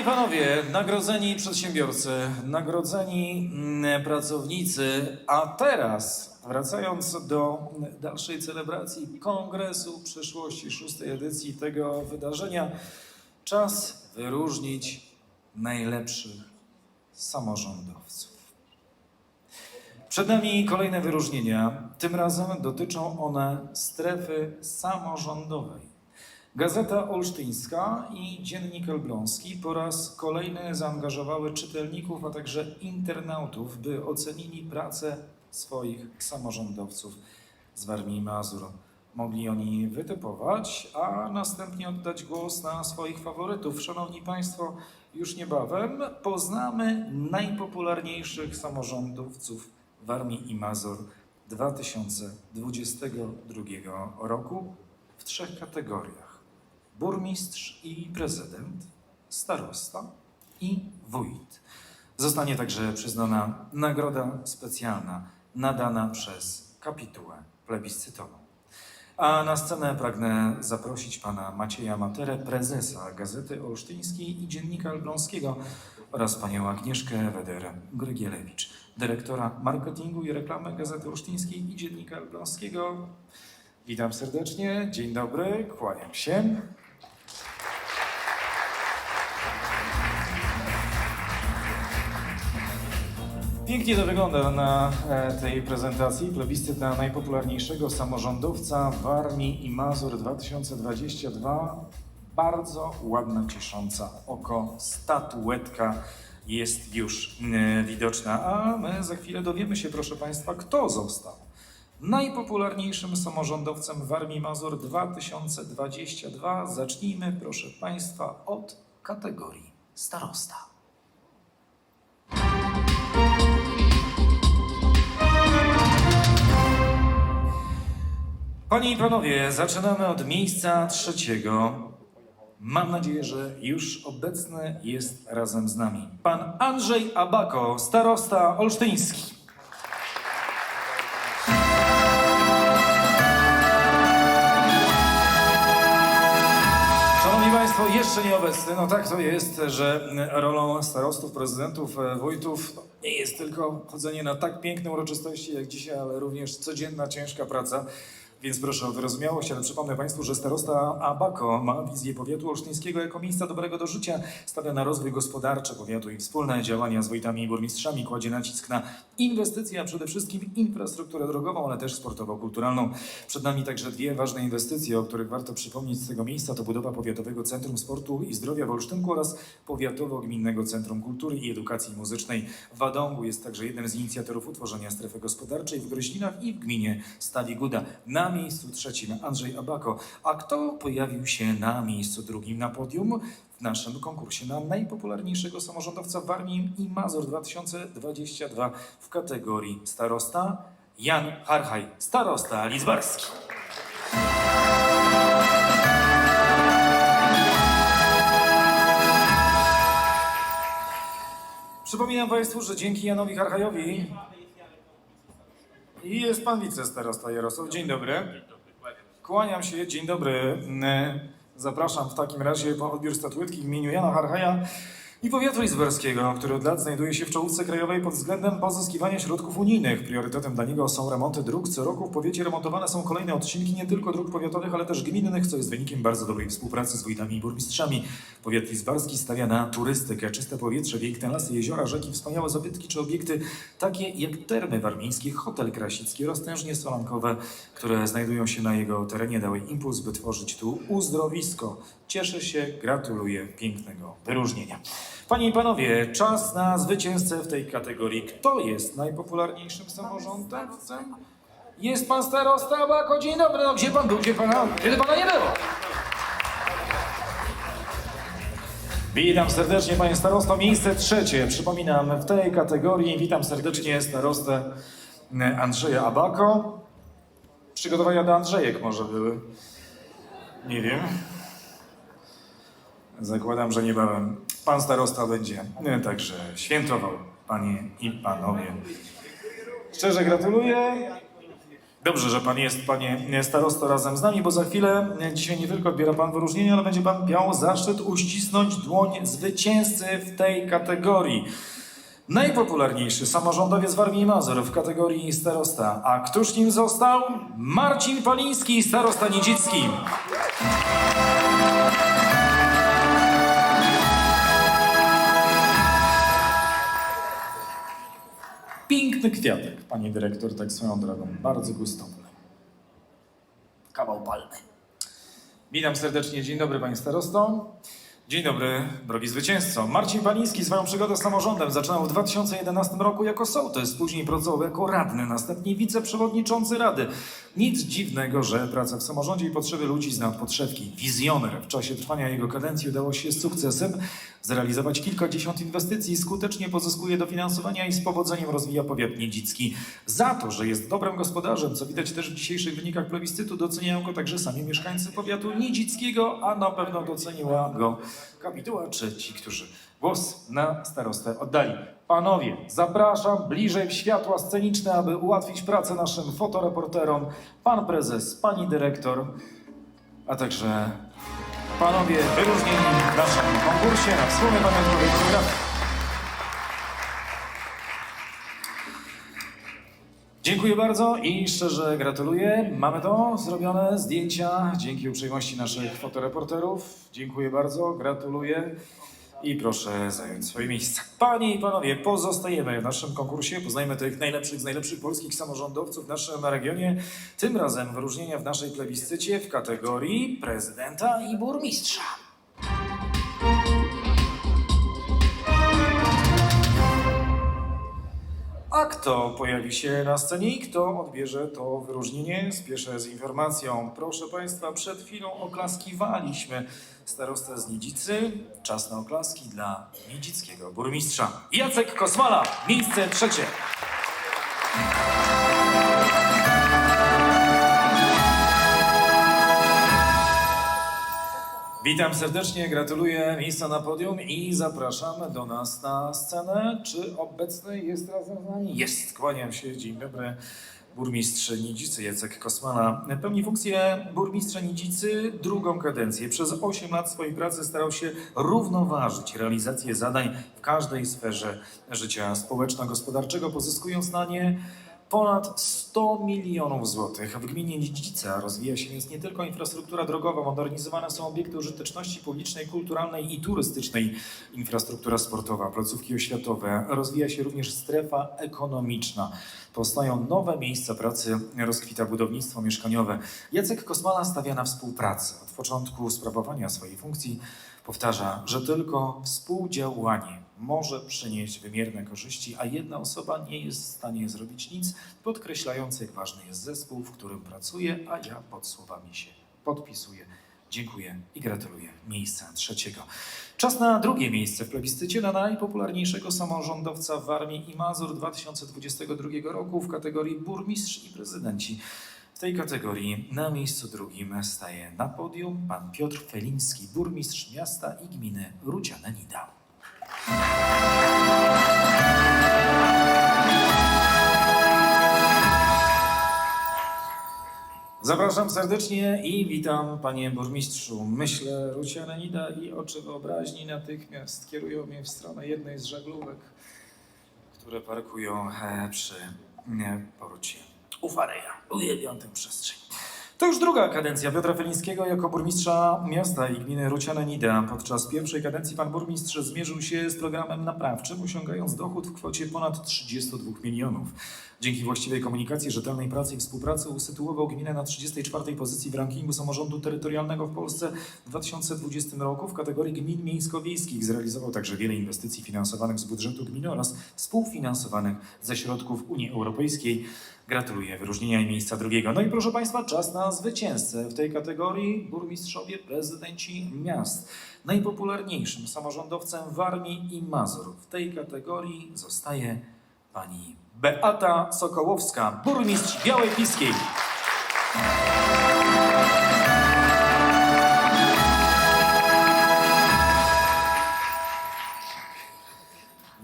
Panie i panowie, nagrodzeni przedsiębiorcy, nagrodzeni mm, pracownicy, a teraz wracając do dalszej celebracji Kongresu Przyszłości, szóstej edycji tego wydarzenia, czas wyróżnić najlepszych samorządowców. Przed nami kolejne wyróżnienia. Tym razem dotyczą one strefy samorządowej. Gazeta Olsztyńska i Dziennik Elbląski po raz kolejny zaangażowały czytelników, a także internautów, by ocenili pracę swoich samorządowców z Warmii i Mazur. Mogli oni wytypować, a następnie oddać głos na swoich faworytów. Szanowni Państwo, już niebawem poznamy najpopularniejszych samorządowców Warmii i Mazur 2022 roku w trzech kategoriach: burmistrz i prezydent, starosta i wójt. Zostanie także przyznana nagroda specjalna nadana przez kapitułę plebiscytową. A na scenę pragnę zaprosić pana Macieja Materę, prezesa Gazety Olsztyńskiej i Dziennika Elbląskiego oraz panią Agnieszkę Weder-Grygielewicz, dyrektora marketingu i reklamy Gazety Olsztyńskiej i Dziennika Elbląskiego. Witam serdecznie, dzień dobry, kłaniam się. Pięknie to wygląda na e, tej prezentacji. Plebiscyt na najpopularniejszego samorządowca Warmii i Mazur 2022. Bardzo ładna, ciesząca oko statuetka jest już mm, widoczna. A my za chwilę dowiemy się, proszę Państwa, kto został najpopularniejszym samorządowcem Warmii Mazur 2022. Zacznijmy, proszę Państwa, od kategorii starosta. Panie i panowie, zaczynamy od miejsca trzeciego. Mam nadzieję, że już obecny jest razem z nami pan Andrzej Abako, starosta olsztyński. Szanowni Państwo, jeszcze nieobecny. No tak to jest, że rolą starostów, prezydentów, e, wójtów nie jest tylko chodzenie na tak piękne uroczystości jak dzisiaj, ale również codzienna, ciężka praca. Więc proszę o wyrozumiałość, ale przypomnę Państwu, że starosta Abako ma wizję powiatu olsztyńskiego jako miejsca dobrego do życia, stawia na rozwój gospodarczy powiatu i wspólne działania z wójtami i burmistrzami, kładzie nacisk na inwestycje, a przede wszystkim infrastrukturę drogową, ale też sportowo-kulturalną. Przed nami także dwie ważne inwestycje, o których warto przypomnieć z tego miejsca. To budowa Powiatowego Centrum Sportu i Zdrowia w Olsztynku oraz Powiatowo-Gminnego Centrum Kultury i Edukacji Muzycznej w Wadągu. Jest także jednym z inicjatorów utworzenia strefy gospodarczej w Groźninach i w gminie Stali Guda. Na miejscu trzecim Andrzej Abako. A kto pojawił się na miejscu drugim na podium? w naszym konkursie na najpopularniejszego samorządowca Warmii i Mazur 2022 w kategorii starosta Jan Harchaj, starosta Lizbarski. Przypominam Państwu, że dzięki Janowi Harchajowi i jest Pan wicestarosta Jarosław. Dzień dobry. Kłaniam się, dzień dobry. Zapraszam w takim razie po odbiór statuetki w imieniu Jana Harchaja i powiatu lizberskiego, który od lat znajduje się w czołówce krajowej pod względem pozyskiwania środków unijnych. Priorytetem dla niego są remonty dróg. Co roku w powiecie remontowane są kolejne odcinki nie tylko dróg powiatowych, ale też gminnych, co jest wynikiem bardzo dobrej współpracy z wójtami i burmistrzami. Powiat lizbarski stawia na turystykę, czyste powietrze, piękne lasy, jeziora, rzeki, wspaniałe zabytki czy obiekty, takie jak termy warmińskie, hotel krasicki oraz tężnie solankowe, które znajdują się na jego terenie, dały impuls, by tworzyć tu uzdrowisko. Cieszę się, gratuluję pięknego wyróżnienia. Panie i panowie, czas na zwycięzcę w tej kategorii. Kto jest najpopularniejszym samorządowcem? Jest pan starosta Bako, dzień dobry. No, gdzie pan był? Gdzie pana? Kiedy pana nie było? Witam serdecznie panie starosto. Miejsce trzecie. Przypominam, w tej kategorii witam serdecznie starostę Andrzeja Abako. Przygotowania do Andrzejek może były. Nie wiem. Zakładam, że niebawem pan starosta będzie e, także świętował, panie i panowie. Szczerze gratuluję. Dobrze, że pan jest, panie starosto, razem z nami, bo za chwilę e, dzisiaj nie tylko odbiera pan wyróżnienie, ale będzie pan miał zaszczyt uścisnąć dłoń zwycięzcy w tej kategorii. Najpopularniejszy samorządowiec w Armii Mazur w kategorii starosta. A któż nim został? Marcin Paliński, starosta niedzicki. Piękny kwiatek, pani dyrektor, tak swoją drogą. Bardzo gustowny. Kawał palmy. Witam serdecznie. Dzień dobry, panie starosto. Dzień dobry, drogi zwycięzco. Marcin Paliński swoją przygodę z samorządem zaczynał w 2011 roku jako sołtys, później pracował jako radny, następnie wiceprzewodniczący rady. Nic dziwnego, że praca w samorządzie i potrzeby ludzi zna od podszewki. Wizjoner. W czasie trwania jego kadencji udało się z sukcesem zrealizować kilkadziesiąt inwestycji, skutecznie pozyskuje dofinansowania i z powodzeniem rozwija powiat niedzicki. Za to, że jest dobrym gospodarzem, co widać też w dzisiejszych wynikach plebiscytu, doceniają go także sami mieszkańcy powiatu niedzickiego, a na pewno doceniła go kapituła czy ci, którzy głos na starostę oddali. Panowie, zapraszam bliżej w światła sceniczne, aby ułatwić pracę naszym fotoreporterom, pan prezes, pani dyrektor, a także panowie wyróżnieni w naszym konkursie na pamiątkowy fotografii. Dziękuję bardzo i szczerze gratuluję. Mamy to zrobione, zdjęcia dzięki uprzejmości naszych fotoreporterów. Dziękuję bardzo, gratuluję i proszę zająć swoje miejsca. Panie i panowie, pozostajemy w naszym konkursie. Poznajmy tych najlepszych z najlepszych polskich samorządowców w naszym regionie. Tym razem wyróżnienia w naszej plebiscycie w kategorii prezydenta i burmistrza. A kto pojawi się na scenie i kto odbierze to wyróżnienie? Spieszę z informacją. Proszę Państwa, przed chwilą oklaskiwaliśmy starostę z Nidzicy. Czas na oklaski dla nidzickiego burmistrza. Jacek Kosmala, miejsce trzecie. Witam serdecznie, gratuluję miejsca na podium i zapraszam do nas na scenę. Czy obecny jest razem z nami? Jest, kłaniam się, dzień dobry. Burmistrz Nidzicy Jacek Kosmana pełni funkcję burmistrza Nidzicy drugą kadencję. Przez 8 lat swojej pracy starał się równoważyć realizację zadań w każdej sferze życia społeczno-gospodarczego, pozyskując na nie ponad 100 milionów złotych. W gminie Nidzica rozwija się więc nie tylko infrastruktura drogowa, modernizowane są obiekty użyteczności publicznej, kulturalnej i turystycznej, infrastruktura sportowa, placówki oświatowe, rozwija się również strefa ekonomiczna. Powstają nowe miejsca pracy, rozkwita budownictwo mieszkaniowe. Jacek Kosmala stawia na współpracę. Od początku sprawowania swojej funkcji powtarza, że tylko współdziałanie może przynieść wymierne korzyści, a jedna osoba nie jest w stanie zrobić nic, podkreślając, jak ważny jest zespół, w którym pracuje, a ja pod słowami się podpisuję. Dziękuję i gratuluję miejsca trzeciego. Czas na drugie miejsce w plebiscycie na najpopularniejszego samorządowca w Armii i Mazur 2022 roku w kategorii burmistrz i prezydenci. Tej kategorii na miejscu drugim staje na podium pan Piotr Feliński, burmistrz miasta i gminy Rudziane-Nida. Zapraszam serdecznie i witam panie burmistrzu. Myślę Rucianenida i oczy wyobraźni natychmiast kierują mnie w stronę jednej z żaglówek, które parkują e, przy e, Ufareja. Uwielbiam tę przestrzeń. To już druga kadencja Piotra Felińskiego jako burmistrza miasta i gminy Ruciane-Nida. Podczas pierwszej kadencji pan burmistrz zmierzył się z programem naprawczym, osiągając dochód w kwocie ponad 32 milionów. Dzięki właściwej komunikacji, rzetelnej pracy i współpracy usytuował gminę na 34 pozycji w rankingu samorządu terytorialnego w Polsce w 2020 roku w kategorii gmin miejsko-wiejskich. Zrealizował także wiele inwestycji finansowanych z budżetu gminy oraz współfinansowanych ze środków Unii Europejskiej. Gratuluję wyróżnienia i miejsca drugiego. No i proszę Państwa, czas na zwycięzcę w tej kategorii burmistrzowie, prezydenci miast. Najpopularniejszym samorządowcem w Armii i Mazur w tej kategorii zostaje pani Beata Sokołowska, burmistrz Białej Piskiej.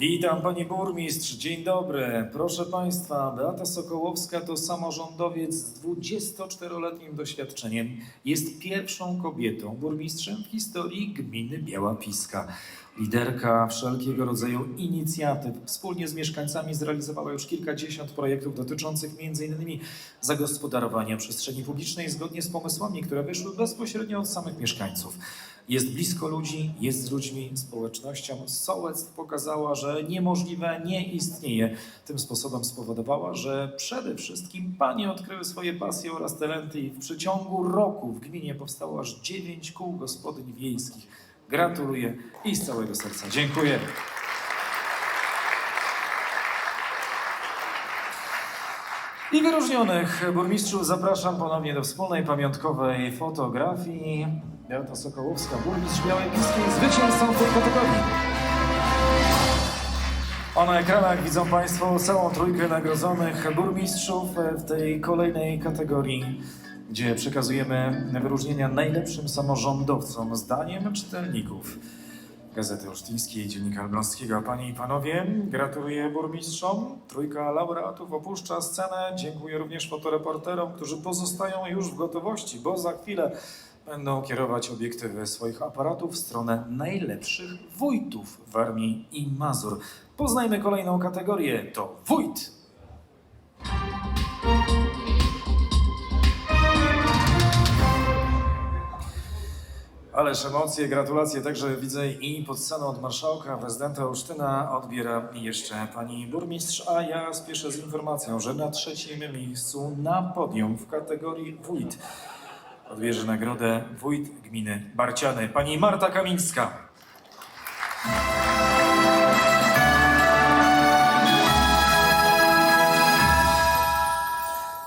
Witam Pani Burmistrz, dzień dobry. Proszę Państwa, Beata Sokołowska to samorządowiec z 24-letnim doświadczeniem. Jest pierwszą kobietą burmistrzem w historii gminy Biała Piska. Liderka wszelkiego rodzaju inicjatyw. Wspólnie z mieszkańcami zrealizowała już kilkadziesiąt projektów dotyczących m.in. zagospodarowania przestrzeni publicznej zgodnie z pomysłami, które wyszły bezpośrednio od samych mieszkańców. Jest blisko ludzi, jest z ludźmi, społecznością. Sołectw pokazała, że niemożliwe nie istnieje. Tym sposobem spowodowała, że przede wszystkim panie odkryły swoje pasje oraz talenty i w przeciągu roku w gminie powstało aż dziewięć kół gospodyń wiejskich. Gratuluję i z całego serca dziękuję. I wyróżnionych burmistrzów zapraszam ponownie do wspólnej pamiątkowej fotografii. Beata Sokołowska, burmistrz Białej Piskiej, zwycięzcą tej kategorii. A na ekranach widzą Państwo całą trójkę nagrodzonych burmistrzów w tej kolejnej kategorii, gdzie przekazujemy wyróżnienia najlepszym samorządowcom zdaniem czytelników. Gazety Olsztyńskiej Dziennika Elbląskiego. Panie i Panowie, gratuluję burmistrzom. Trójka laureatów opuszcza scenę. Dziękuję również fotoreporterom, którzy pozostają już w gotowości, bo za chwilę będą kierować obiektywy swoich aparatów w stronę najlepszych wójtów Warmii i Mazur. Poznajmy kolejną kategorię. To wójt. Ależ emocje, gratulacje także widzę i pod sceną od marszałka, prezydenta Olsztyna odbiera jeszcze pani burmistrz, a ja spieszę z informacją, że na trzecim miejscu na podium w kategorii wójt odbierze nagrodę wójt gminy Barciany, pani Marta Kamińska.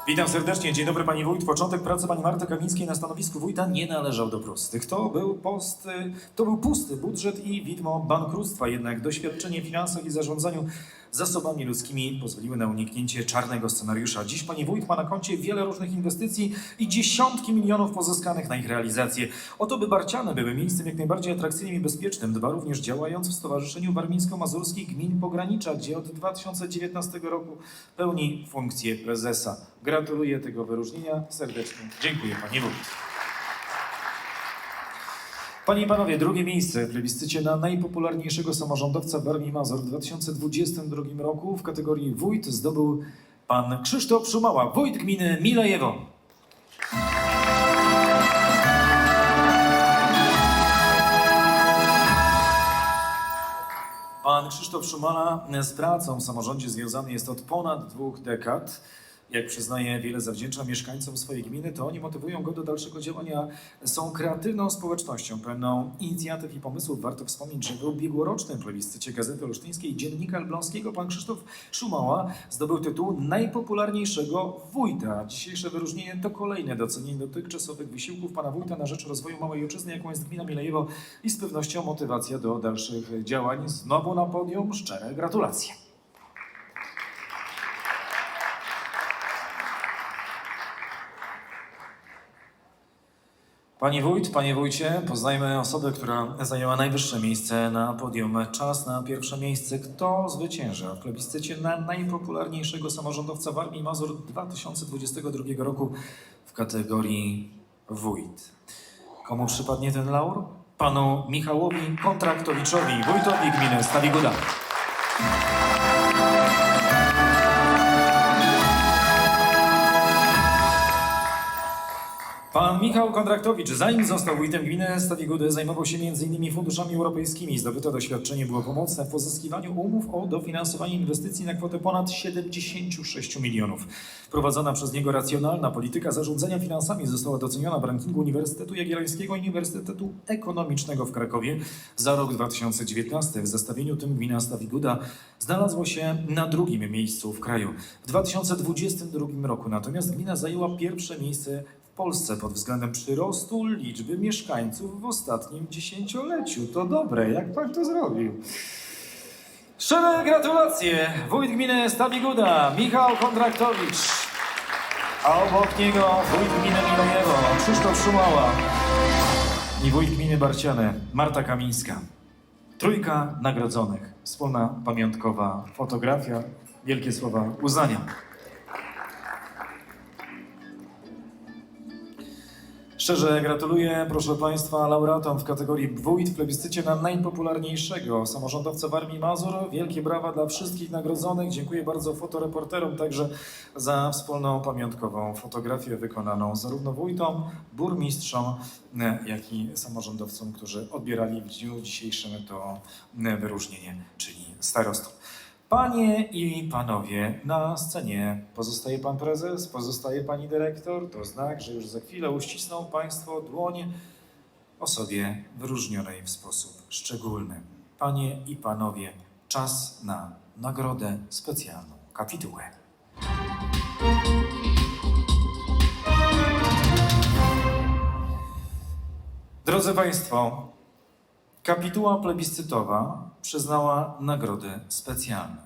Witam serdecznie, dzień dobry Pani Wójt. Początek pracy Pani Marty Kamińskiej na stanowisku wójta nie należał do prostych. To był, post, to był pusty budżet i widmo bankructwa, jednak doświadczenie w finansach i zarządzaniu zasobami ludzkimi pozwoliły na uniknięcie czarnego scenariusza. Dziś Pani Wójt ma na koncie wiele różnych inwestycji i dziesiątki milionów pozyskanych na ich realizację. Oto by Barciany były miejscem jak najbardziej atrakcyjnym i bezpiecznym. Dba również działając w Stowarzyszeniu Warmińsko-Mazurskich Gmin Pogranicza, gdzie od 2019 roku pełni funkcję prezesa. Gratuluję tego wyróżnienia serdecznie. Dziękuję Pani Wójt. Panie i Panowie, drugie miejsce w plebiscycie na najpopularniejszego samorządowca Warmii Mazur w 2022 roku w kategorii wójt zdobył pan Krzysztof Szumała, wójt gminy Milejewo. Pan Krzysztof Szumala z pracą w samorządzie związany jest od ponad dwóch dekad. Jak przyznaje, wiele zawdzięcza mieszkańcom swojej gminy, to oni motywują go do dalszego działania. Są kreatywną społecznością, pełną inicjatyw i pomysłów. Warto wspomnieć, że w ubiegłorocznym plebiscycie Gazety Olsztyńskiej Dziennika Elbląskiego pan Krzysztof Szumała zdobył tytuł najpopularniejszego wójta. Dzisiejsze wyróżnienie to kolejne docenienie dotychczasowych wysiłków pana wójta na rzecz rozwoju małej ojczyzny, jaką jest gmina Milejewo i z pewnością motywacja do dalszych działań. Znowu na podium szczere gratulacje. Panie wójt, panie wójcie, poznajmy osobę, która zajęła najwyższe miejsce na podium. Czas na pierwsze miejsce. Kto zwycięża w plebiscycie na najpopularniejszego samorządowca w Armii Mazur 2022 roku w kategorii wójt? Komu przypadnie ten laur? Panu Michałowi Kontraktowiczowi, wójtowi gminy Stawiguda. Pan Michał Kontraktowicz, zanim został wójtem gminy Stawigudy, zajmował się m.in. funduszami europejskimi. Zdobyte doświadczenie było pomocne w pozyskiwaniu umów o dofinansowanie inwestycji na kwotę ponad 76 milionów. Wprowadzona przez niego racjonalna polityka zarządzania finansami została doceniona w rankingu Uniwersytetu Jagiellońskiego i Uniwersytetu Ekonomicznego w Krakowie za rok 2019. W zestawieniu tym gmina Stawiguda znalazła się na drugim miejscu w kraju. W 2022 roku natomiast gmina zajęła pierwsze miejsce Polsce pod względem przyrostu liczby mieszkańców w ostatnim dziesięcioleciu. To dobre, jak pan to zrobił? Szczere gratulacje! Wójt gminy Stawiguda, Michał Kontraktowicz. A obok niego wójt gminy Milojewo, Krzysztof Szumała. I wójt gminy Barciany, Marta Kamińska. Trójka nagrodzonych. Wspólna pamiątkowa fotografia. Wielkie słowa uznania. Szczerze gratuluję, proszę Państwa, laureatom w kategorii wójt w plebiscycie na najpopularniejszego samorządowca w Armii Mazur. Wielkie brawa dla wszystkich nagrodzonych. Dziękuję bardzo fotoreporterom także za wspólną pamiątkową fotografię wykonaną zarówno wójtom, burmistrzom, jak i samorządowcom, którzy odbierali w dniu dzisiejszym to wyróżnienie, czyli starostów. Panie i panowie, na scenie pozostaje pan prezes, pozostaje pani dyrektor. To znak, że już za chwilę uścisną państwo dłoń osobie wyróżnionej w sposób szczególny. Panie i panowie, czas na nagrodę specjalną, kapitułę. Drodzy Państwo, kapituła plebiscytowa przyznała nagrodę specjalną.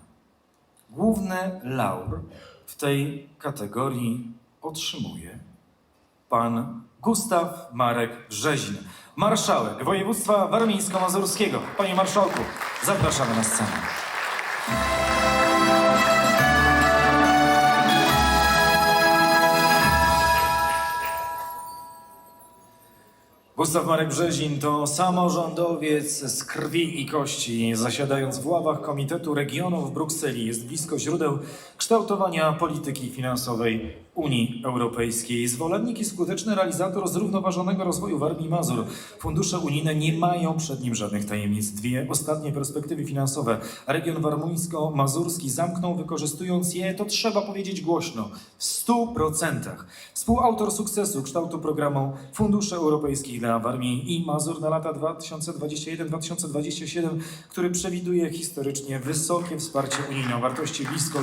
Główny laur w tej kategorii otrzymuje pan Gustaw Marek Brzezin, marszałek województwa warmińsko-mazurskiego. Panie marszałku, zapraszamy na scenę. Gustaw Marek Brzezin to samorządowiec z krwi i kości. Zasiadając w ławach Komitetu Regionów w Brukseli jest blisko źródeł kształtowania polityki finansowej Unii Europejskiej. Zwolennik i skuteczny realizator zrównoważonego rozwoju w Armii Mazur. Fundusze unijne nie mają przed nim żadnych tajemnic. Dwie ostatnie perspektywy finansowe region warmuńsko-mazurski zamknął, wykorzystując je, to trzeba powiedzieć głośno, w 100%. Współautor sukcesu kształtu programu Fundusze Europejskich dla Warmii i Mazur na lata 2021-2027, który przewiduje historycznie wysokie wsparcie unijne o wartości blisko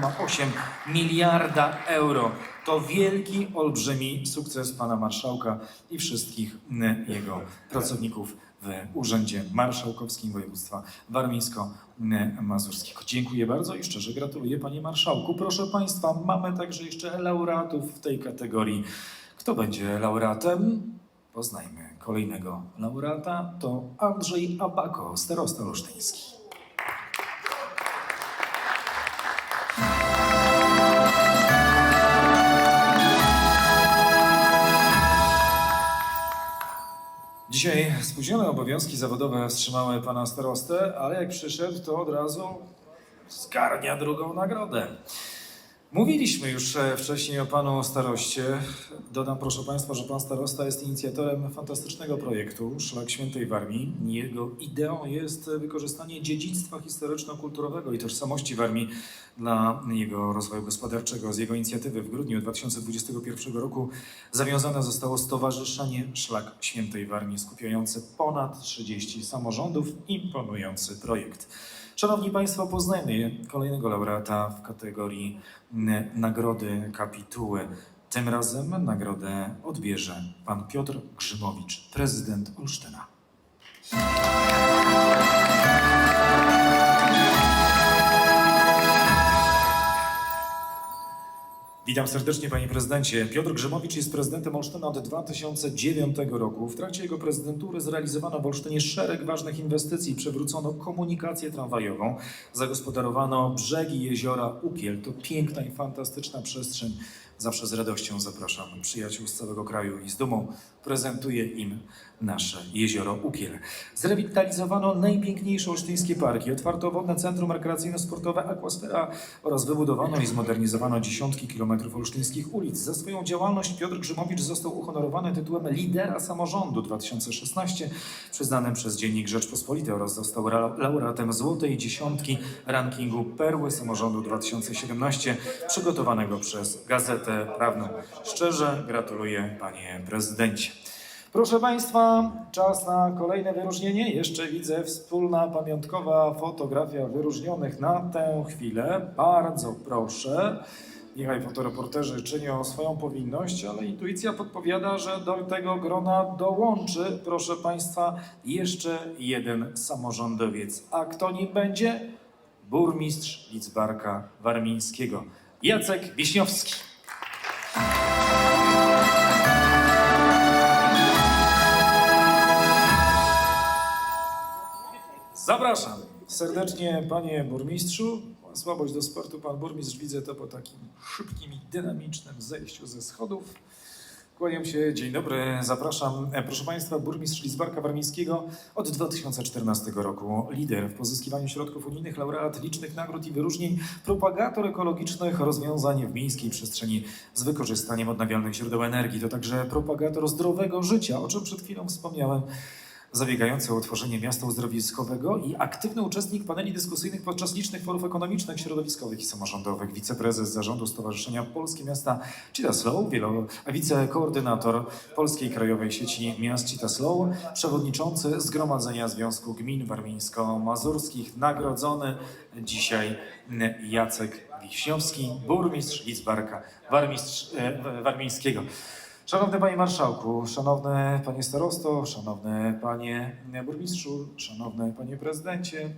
1,8 miliarda euro. To wielki, olbrzymi sukces pana marszałka i wszystkich mm, jego pracowników w Urzędzie Marszałkowskim Województwa Warmińsko-Mazurskiego. Dziękuję bardzo i szczerze gratuluję panie marszałku. Proszę państwa, mamy także jeszcze laureatów w tej kategorii. Kto będzie laureatem? Poznajmy kolejnego laureata. To Andrzej Abako, starosta olsztyński. Dzisiaj spóźnione obowiązki zawodowe wstrzymały pana starostę, ale jak przyszedł, to od razu zgarnia drugą nagrodę. Mówiliśmy już e, wcześniej o panu staroście. Dodam, proszę państwa, że pan starosta jest inicjatorem fantastycznego projektu Szlak Świętej Warmii. Jego ideą jest wykorzystanie dziedzictwa historyczno-kulturowego i tożsamości Warmii dla jego rozwoju gospodarczego. Z jego inicjatywy w grudniu 2021 roku zawiązane zostało Stowarzyszenie Szlak Świętej Warmii, skupiające ponad 30 samorządów, imponujący projekt. Szanowni Państwo, poznajmy kolejnego laureata w kategorii Nagrody Kapituły. Tym razem nagrodę odbierze pan Piotr Grzymowicz, prezydent Olsztyna. Witam serdecznie panie prezydencie. Piotr Grzymowicz jest prezydentem Olsztyna od 2009 roku. W trakcie jego prezydentury zrealizowano w Olsztynie szereg ważnych inwestycji. Przywrócono komunikację tramwajową, zagospodarowano brzegi jeziora Ukiel. To piękna i fantastyczna przestrzeń. Zawsze z radością zapraszam przyjaciół z całego kraju i z dumą prezentuję im nasze jezioro Ukiel. Zrewitalizowano najpiękniejsze olsztyńskie parki, otwarto wodne centrum rekreacyjno-sportowe Aquasfera oraz wybudowano i zmodernizowano dziesiątki kilometrów olsztyńskich ulic. Za swoją działalność Piotr Grzymowicz został uhonorowany tytułem lidera samorządu 2016 przyznanym przez Dziennik Rzeczpospolitej oraz został laureatem Złotej Dziesiątki rankingu Perły Samorządu 2017 przygotowanego przez Gazetę Prawną. Szczerze gratuluję panie prezydencie. Proszę Państwa, czas na kolejne wyróżnienie. Jeszcze widzę wspólna pamiątkowa fotografia wyróżnionych na tę chwilę. Bardzo proszę. Niechaj fotoreporterzy czynią swoją powinność, ale intuicja podpowiada, że do tego grona dołączy, proszę Państwa, jeszcze jeden samorządowiec. A kto nim będzie? Burmistrz Lidzbarka Warmińskiego, Jacek Wiśniowski. Zapraszam serdecznie panie burmistrzu. Słabość do sportu, pan burmistrz widzę to po takim szybkim i dynamicznym zejściu ze schodów. Kłaniam się, dzień dobry, zapraszam. E, Proszę Państwa, burmistrz Lizbarka Warmińskiego od 2014 roku. Lider w pozyskiwaniu środków unijnych, laureat licznych nagród i wyróżnień, propagator ekologicznych rozwiązań w miejskiej przestrzeni z wykorzystaniem odnawialnych źródeł energii. To także propagator zdrowego życia, o czym przed chwilą wspomniałem zabiegający o utworzenie miasta uzdrowiskowego i aktywny uczestnik paneli dyskusyjnych podczas licznych forów ekonomicznych, środowiskowych i samorządowych, wiceprezes zarządu Stowarzyszenia Polskie Miasta Citaslow, wicekoordynator Polskiej Krajowej Sieci Miast Citaslow, przewodniczący Zgromadzenia Związku Gmin Warmińsko-Mazurskich, nagrodzony dzisiaj Jacek Wiśniowski, burmistrz Lidzbarka Warmistrz, e, Warmińskiego. Szanowny Panie Marszałku, Szanowny Panie Starosto, Szanowny Panie Burmistrzu, Szanowny Panie Prezydencie,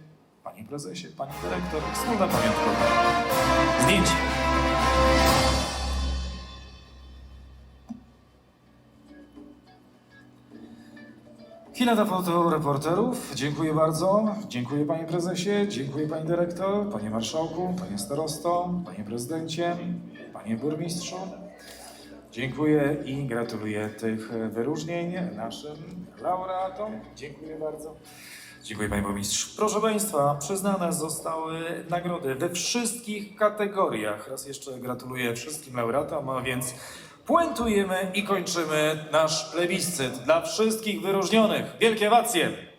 Panie Prezesie, Pani Dyrektor, wspólna pamiątkowa. Zdjęcie. Chwila dla fotoreporterów. Dziękuję bardzo. Dziękuję Panie Prezesie, dziękuję Pani Dyrektor, Panie Marszałku, Panie Starosto, Panie Prezydencie, Panie Burmistrzu. Dziękuję i gratuluję tych wyróżnień naszym laureatom. Dziękuję bardzo. Dziękuję Panie Burmistrz. Proszę Państwa, przyznane zostały nagrody we wszystkich kategoriach. Raz jeszcze gratuluję wszystkim laureatom, a więc puentujemy i kończymy nasz plebiscyt dla wszystkich wyróżnionych. Wielkie wacje!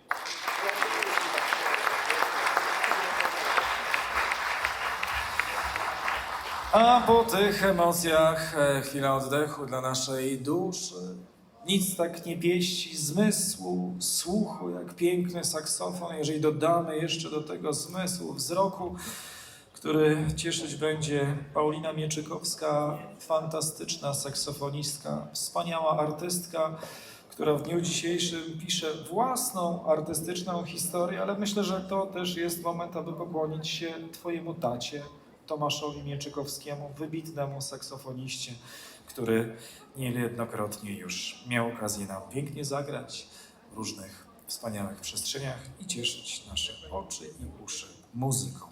A po tych emocjach e, chwila oddechu dla naszej duszy. Nic tak nie pieści zmysłu, słuchu, jak piękny saksofon, jeżeli dodamy jeszcze do tego zmysłu wzroku, który cieszyć będzie Paulina Mieczykowska, fantastyczna saksofonistka, wspaniała artystka, która w dniu dzisiejszym pisze własną artystyczną historię, ale myślę, że to też jest moment, aby pokłonić się Twojemu tacie, Tomaszowi Mieczykowskiemu, wybitnemu saksofoniście, który niejednokrotnie już miał okazję nam pięknie zagrać w różnych wspaniałych przestrzeniach i cieszyć nasze oczy i uszy muzyką.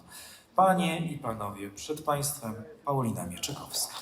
Panie i panowie, przed Państwem Paulina Mieczykowska.